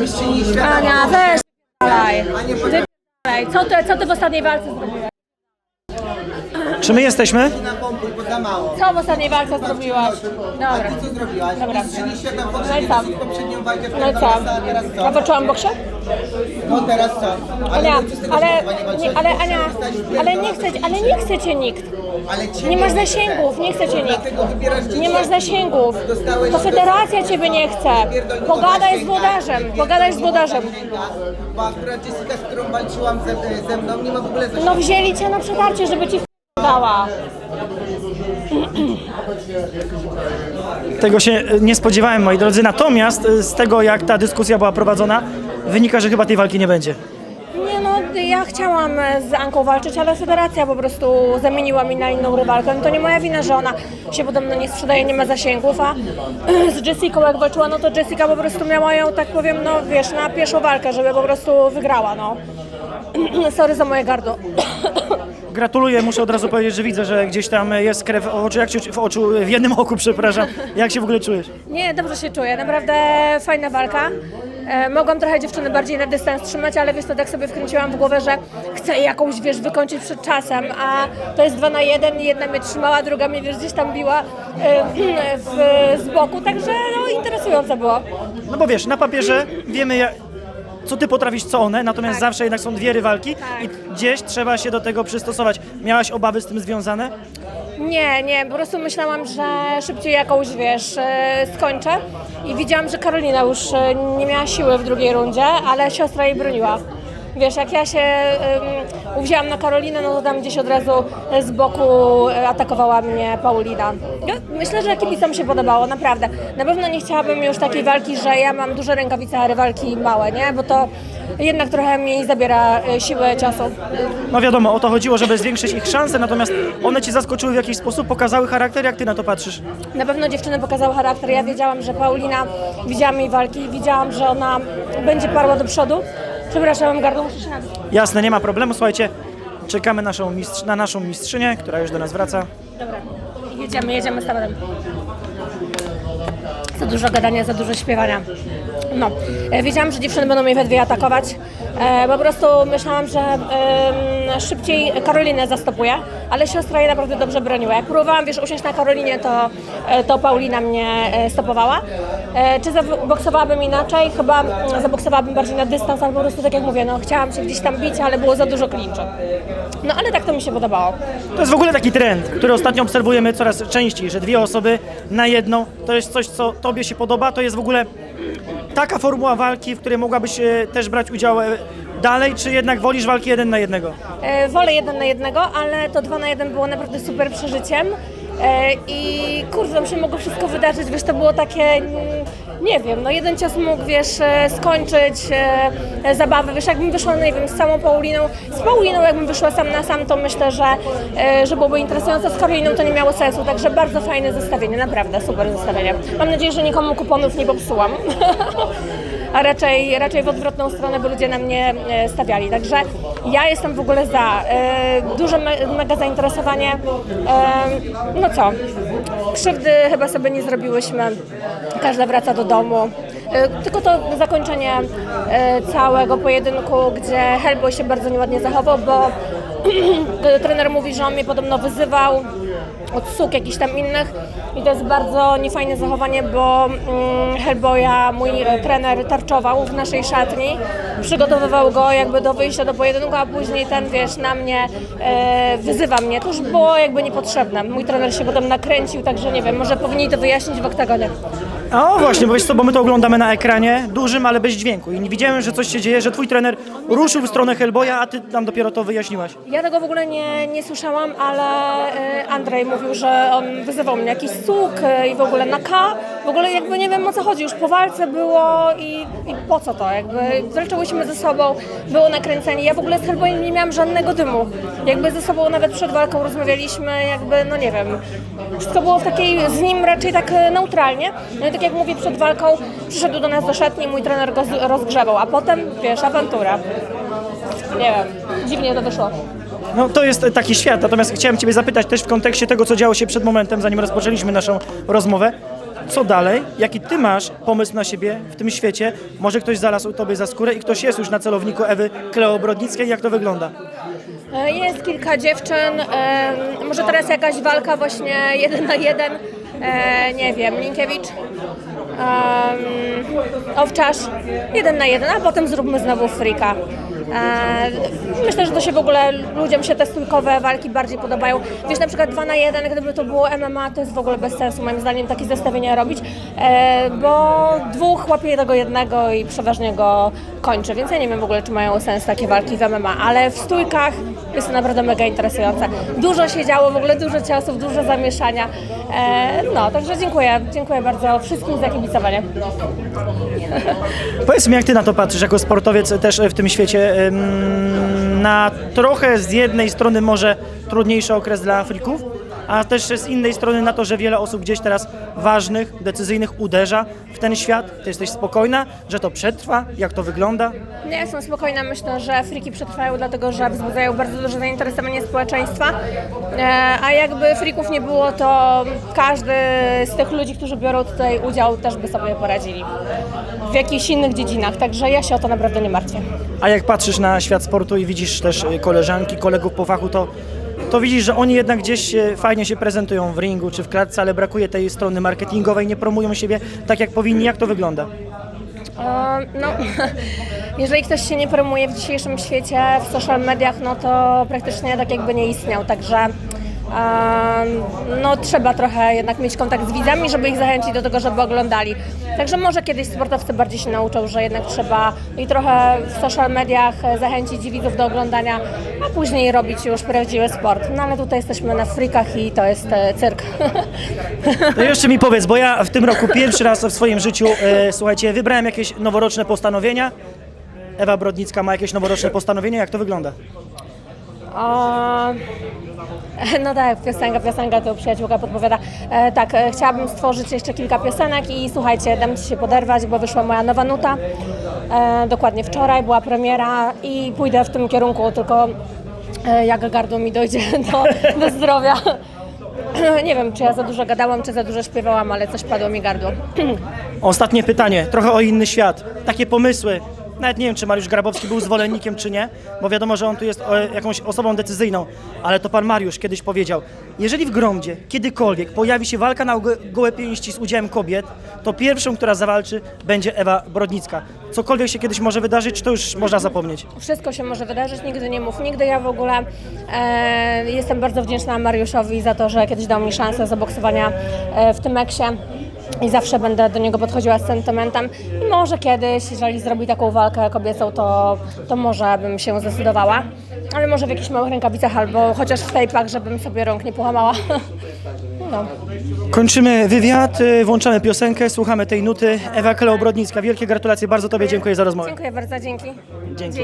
mistrzyni świata. Ania, weź Ty. Co ty, co ty w ostatniej walce zrobiłaś? Czy my jesteśmy? Bo za mało. Co w ostatniej walce zrobiłaś? A Dobra. ty co zrobiłaś? Dobra. Mistrzyni świata w No i co? poprzednią walkę w No i co? a teraz co? A poczułam boksie? No teraz co? Ania, ale, nie, walczyłaś ale Ania, ale nie chce, ale nie chce cię nikt. Ale ciebie Nie masz chce. zasięgów, nie chce cię nikt. Dlatego wybierasz Nie masz zasięgów. Dostałeś- To federacja ciebie nie chce. Pogadaj z zasięga. włodarzem, pogadaj z włodarzem. zasięga, Bo akurat Jessica, z którą walczyłam ze, ze mną, nie ma w ogóle zasięgu. No wzięli cię na przetarcie, żeby ci dała. Tego się e, nie spodziewałem, moi drodzy. Natomiast e, z tego, jak ta dyskusja była prowadzona, wynika, że chyba tej walki nie będzie. Nie no, ja chciałam e, z Anką walczyć, ale federacja po prostu zamieniła mi na inną rywalkę. No to nie moja wina, że ona się podobno nie sprzedaje, nie ma zasięgów, a z Jessicą jak walczyła, no to Jessica po prostu miała ją, tak powiem, no wiesz, na pierwszą walkę, żeby po prostu wygrała, no. Sorry za moje gardło. Gratuluję, muszę od razu powiedzieć, że widzę, że gdzieś tam jest krew w oczu, jak się, w oczu, w jednym oku, przepraszam. Jak się w ogóle czujesz? Nie, dobrze się czuję, naprawdę fajna walka. E, mogłam trochę dziewczyny bardziej na dystans trzymać, ale wiesz, to tak sobie wkręciłam w głowę, że chcę jakąś, wiesz, wykończyć przed czasem, a to jest dwa na jeden, jedna mnie trzymała, druga mnie, wiesz, gdzieś tam biła e, w, z boku, także no interesujące było. No bo wiesz, na papierze wiemy, jak, co ty potrafisz, co one, natomiast Tak. zawsze jednak są dwie rywalki Tak. i gdzieś trzeba się do tego przystosować. Miałaś obawy z tym związane? Nie, nie, po prostu myślałam, że szybciej jakąś, wiesz, e, skończę i widziałam, że Karolina już e, nie miała siły w drugiej rundzie, ale siostra jej broniła. Wiesz, jak ja się um, uwzięłam na Karolinę, no to tam gdzieś od razu z boku e, atakowała mnie Paulina. Ja myślę, że kibicom się podobało, naprawdę. Na pewno nie chciałabym już takiej walki, że ja mam duże rękawice, a rywalki małe, nie? Bo to jednak trochę mi zabiera e, siłę czasu. No wiadomo, o to chodziło, żeby zwiększyć ich szanse, natomiast one ci zaskoczyły w jakiś sposób, pokazały charakter, jak ty na to patrzysz? Na pewno dziewczyny pokazały charakter. Ja wiedziałam, że Paulina, widziałam jej walki, widziałam, że ona będzie parła do przodu. Przepraszam, mam gardło, muszę się napić. Jasne, nie ma problemu, słuchajcie, czekamy naszą mistrz- na naszą mistrzynię, która już do nas wraca. Dobra, jedziemy, jedziemy z tematem. Za dużo gadania, za dużo śpiewania. No, e, wiedziałam, że dziewczyny będą mnie we dwie atakować. E, po prostu myślałam, że em, szybciej Karolinę zastopuję, ale siostra jej naprawdę dobrze broniła. Jak próbowałam, wiesz, usiąść na Karolinie, to, e, to Paulina mnie e, stopowała. E, czy zaboksowałabym inaczej? Chyba mm, zaboksowałabym bardziej na dystans, ale po prostu tak jak mówię, no chciałam się gdzieś tam bić, ale było za dużo klinczu. No ale tak to mi się podobało. To jest w ogóle taki trend, który ostatnio obserwujemy coraz częściej, że dwie osoby na jedną to jest coś, co tobie się podoba, to jest w ogóle taka formuła walki, w której mogłabyś e, też brać udział e, dalej, czy jednak wolisz walki jeden na jednego? E, wolę jeden na jednego, ale to dwa na jeden było naprawdę super przeżyciem. E, I kurde, tam się mogło wszystko wydarzyć, wiesz, to było takie, nie wiem, no jeden cios mógł, wiesz, e, skończyć e, zabawę, wiesz, jakbym wyszła, nie wiem, z samą Pauliną, z Pauliną jakbym wyszła sam na sam, to myślę, że, e, że byłoby interesujące, z Karoliną to nie miało sensu, także bardzo fajne zestawienie, naprawdę super zestawienie. Mam nadzieję, że nikomu kuponów nie popsułam. a raczej, raczej w odwrotną stronę, by ludzie na mnie e, stawiali. Także ja jestem w ogóle za. E, Duże, me, mega zainteresowanie. E, No co, krzywdy chyba sobie nie zrobiłyśmy. Każda wraca do domu. E, Tylko to zakończenie e, całego pojedynku, gdzie Hellboy się bardzo nieładnie zachował, bo trener mówi, że on mnie podobno wyzywał od suk jakichś tam innych i to jest bardzo niefajne zachowanie, bo mm, Hellboya mój e, trener tarczował w naszej szatni, przygotowywał go jakby do wyjścia do pojedynku, a później ten, wiesz, na mnie e, wyzywa mnie. To już było jakby niepotrzebne. Mój trener się potem nakręcił, także nie wiem, może powinni to wyjaśnić w oktagonie. O właśnie, bo co, bo my to oglądamy na ekranie, dużym, ale bez dźwięku i widziałem, że coś się dzieje, że twój trener ruszył w stronę Hellboya, a ty nam dopiero to wyjaśniłaś. Ja tego w ogóle nie, nie słyszałam, ale e, Andrzej mówił, że on wyzywał mnie jakiś suk e, i w ogóle na K. W ogóle jakby nie wiem o co chodzi, już po walce było i, i po co to, jakby walczyłyśmy ze sobą, było nakręcenie. Ja w ogóle z Hellboyem nie miałam żadnego dymu. Jakby ze sobą nawet przed walką rozmawialiśmy, jakby no nie wiem. Wszystko było w takiej, z nim raczej tak e, neutralnie. No i tak jak mówię, przed walką przyszedł do nas do szatni, mój trener go rozgrzewał, a potem, wiesz, awantura. Nie wiem, dziwnie to wyszło. No to jest taki świat, natomiast chciałem Ciebie zapytać też w kontekście tego, co działo się przed momentem, zanim rozpoczęliśmy naszą rozmowę. co dalej? Jaki ty masz pomysł na siebie w tym świecie? Może ktoś znalazł tobie za skórę i ktoś jest już na celowniku Ewy Kleobrodnickiej. Jak to wygląda? E, Jest kilka dziewczyn, e, może teraz jakaś walka właśnie jeden na jeden, e, nie wiem, Linkiewicz, Owczarz, jeden na jeden, a potem zróbmy znowu frika. Myślę, że to się w ogóle, ludziom się te stójkowe walki bardziej podobają. Wiesz, na przykład 2 na 1, gdyby to było MMA, to jest w ogóle bez sensu moim zdaniem takie zestawienia robić, bo dwóch łapie tego jednego i przeważnie go kończy, więc ja nie wiem w ogóle, czy mają sens takie walki w MMA, ale w stójkach jest to naprawdę mega interesujące. Dużo się działo, w ogóle dużo ciosów, dużo zamieszania. E, no, także dziękuję, dziękuję bardzo wszystkim za kibicowanie. Powiedz mi, jak ty na to patrzysz jako sportowiec też w tym świecie? Na trochę z jednej strony może trudniejszy okres dla Afrików, a też z innej strony na to, że wiele osób gdzieś teraz ważnych, decyzyjnych uderza w ten świat. Ty jesteś spokojna, że to przetrwa? Jak to wygląda? Nie jestem spokojna, myślę, że friki przetrwają, dlatego że wzbudzają bardzo duże zainteresowanie społeczeństwa. E, a jakby frików nie było, to każdy z tych ludzi, którzy biorą tutaj udział, też by sobie poradzili w jakichś innych dziedzinach. Także ja się o to naprawdę nie martwię. A jak patrzysz na świat sportu i widzisz też y, koleżanki, kolegów po fachu, to, to widzisz, że oni jednak gdzieś fajnie się prezentują w ringu czy w klatce, ale brakuje tej strony marketingowej, nie promują siebie tak jak powinni. Jak to wygląda? No, jeżeli ktoś się nie promuje w dzisiejszym świecie, w social mediach, no to praktycznie tak jakby nie istniał, także no trzeba trochę jednak mieć kontakt z widzami, żeby ich zachęcić do tego, żeby oglądali. Także może kiedyś sportowcy bardziej się nauczą, że jednak trzeba i trochę w social mediach zachęcić widzów do oglądania, a później robić już prawdziwy sport. No ale tutaj jesteśmy na frikach i to jest e, cyrk. No jeszcze mi powiedz, bo ja w tym roku pierwszy raz w swoim życiu, e, słuchajcie, wybrałem jakieś noworoczne postanowienia. Ewa Brodnicka ma jakieś noworoczne postanowienia, jak to wygląda? O, no tak, piosenka, piosenka to przyjaciółka podpowiada. E, tak, e, chciałabym stworzyć jeszcze kilka piosenek i słuchajcie, dam Ci się poderwać, bo wyszła moja nowa nuta. E, dokładnie wczoraj była premiera i pójdę w tym kierunku, tylko e, jak gardło mi dojdzie do, do zdrowia. Nie wiem, czy ja za dużo gadałam, czy za dużo śpiewałam, ale coś padło mi gardło. Ostatnie pytanie, trochę o inny świat. Takie pomysły. Nawet nie wiem, czy Mariusz Grabowski był zwolennikiem, czy nie, bo wiadomo, że on tu jest jakąś osobą decyzyjną, ale to pan Mariusz kiedyś powiedział, jeżeli w Gromdzie kiedykolwiek pojawi się walka na go- gołe pięści z udziałem kobiet, to pierwszą, która zawalczy, będzie Ewa Brodnicka. Cokolwiek się kiedyś może wydarzyć, to już można zapomnieć? Wszystko się może wydarzyć, nigdy nie mów nigdy. Ja w ogóle e, jestem bardzo wdzięczna Mariuszowi za to, że kiedyś dał mi szansę zaboksowania e, w tym eksie i zawsze będę do niego podchodziła z sentymentem. I może kiedyś, jeżeli zrobi taką walkę kobiecą, to, to może bym się zdecydowała. Ale może w jakichś małych rękawicach albo chociaż w tejpach, żebym sobie rąk nie połamała. No. Kończymy wywiad, y, włączamy piosenkę, słuchamy tej nuty. Ewa Kleobrodnicka, wielkie gratulacje, bardzo Tobie dziękuję za rozmowę. Dziękuję bardzo, dzięki. Dzięki.